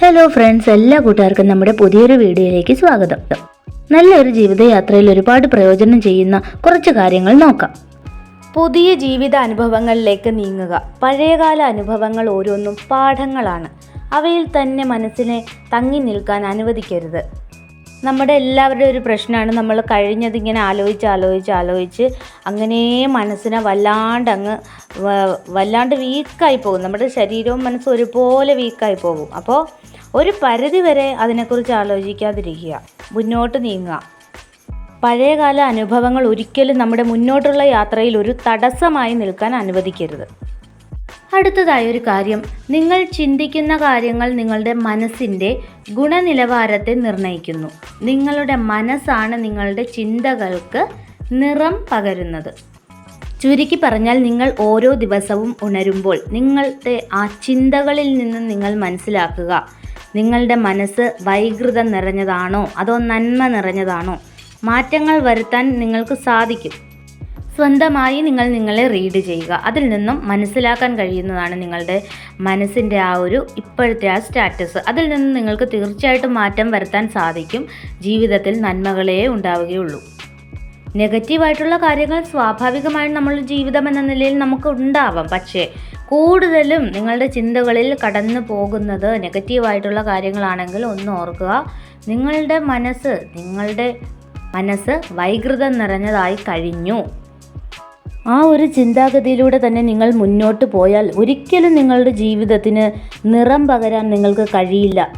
Hello friends എല്ലാ കൂട്ടുകാർക്കും നമ്മുടെ പുതിയൊരു വീഡിയോയിലേക്ക് സ്വാഗതം. നല്ലൊരു ജീവിതയാത്രയിൽ ഒരുപാട് പ്രയോജനം ചെയ്യുന്ന കുറച്ച് കാര്യങ്ങൾ നോക്കാം. പുതിയ ജീവിത അനുഭവങ്ങളിലേക്ക് നീങ്ങുക. പഴയകാല അനുഭവങ്ങൾ ഓരോന്നും പാഠങ്ങളാണ്. അവയിൽ തന്നെ മനസ്സിനെ തങ്ങി നിൽക്കാൻ അനുവദിക്കരുത്. നമ്മുടെ എല്ലാവരുടെയും ഒരു പ്രശ്നമാണ്. നമ്മൾ കഴിഞ്ഞത് ഇങ്ങനെ ആലോചിച്ച് ആലോചിച്ച് ആലോചിച്ച് അങ്ങനെ മനസ്സിനെ വല്ലാണ്ട് അങ്ങ് വല്ലാണ്ട് വീക്കായി പോകും. നമ്മുടെ ശരീരവും മനസ്സും ഒരുപോലെ വീക്കായി പോകും. അപ്പോൾ ഒരു പരിധി വരെ അതിനെക്കുറിച്ച് ആലോചിക്കാതിരിക്കുക. മുന്നോട്ട് നീങ്ങുക. പഴയകാല അനുഭവങ്ങൾ ഒരിക്കലും നമ്മുടെ മുന്നോട്ടുള്ള യാത്രയിൽ ഒരു തടസ്സമായി നിൽക്കാൻ അനുവദിക്കരുത്. അടുത്തതായ ഒരു കാര്യം. നിങ്ങൾ ചിന്തിക്കുന്ന കാര്യങ്ങൾ നിങ്ങളുടെ മനസ്സിന്റെ ഗുണനിലവാരത്തെ നിർണയിക്കുന്നു. നിങ്ങളുടെ മനസ്സാണ് നിങ്ങളുടെ ചിന്തകൾക്ക് നിറം പകരുന്നത്. ചുരുക്കി പറഞ്ഞാൽ നിങ്ങൾ ഓരോ ദിവസവും ഉണരുമ്പോൾ നിങ്ങളുടെ ആ ചിന്തകളിൽ നിന്ന് നിങ്ങൾ മനസ്സിലാക്കുക. നിങ്ങളുടെ മനസ്സ് വൈകൃതം നിറഞ്ഞതാണോ? അതോ നന്മ നിറഞ്ഞതാണോ? മാറ്റങ്ങൾ വരുത്താൻ നിങ്ങൾക്ക് സാധിക്കും. സ്വന്തമായി നിങ്ങൾ നിങ്ങളെ റീഡ് ചെയ്യുക. അതിൽ നിന്നും മനസ്സിലാക്കാൻ കഴിയുന്നതാണ് നിങ്ങളുടെ മനസ്സിന്റെ ആ ഒരു ഇപ്പോഴത്തെ ആ സ്റ്റാറ്റസ് അതിൽ നിന്നും നിങ്ങൾക്ക് തീർച്ചയായിട്ടും മാറ്റം വരുത്താൻ സാധിക്കും. ജീവിതത്തിൽ നന്മകളേ ഉണ്ടാവുകയുള്ളൂ. നെഗറ്റീവായിട്ടുള്ള കാര്യങ്ങൾ സ്വാഭാവികമായും നമ്മളുടെ ജീവിതം എന്ന നിലയിൽ നമുക്ക് ഉണ്ടാവാം. പക്ഷേ കൂടുതലും നിങ്ങളുടെ ചിന്തകളിൽ കടന്നു പോകുന്നത് നെഗറ്റീവായിട്ടുള്ള കാര്യങ്ങളാണെങ്കിൽ ഒന്ന് ഓർക്കുക. നിങ്ങളുടെ മനസ്സ് നിങ്ങളുടെ മനസ്സ് വൈകൃതം നിറഞ്ഞതായി കഴിഞ്ഞു. ആ ഒരു ചിന്താഗതിയിലൂടെ തന്നെ നിങ്ങൾ മുന്നോട്ട് പോയാൽ ഒരിക്കലും നിങ്ങളുടെ ജീവിതത്തിന് നിറം പകരാൻ നിങ്ങൾക്ക് കഴിയില്ല.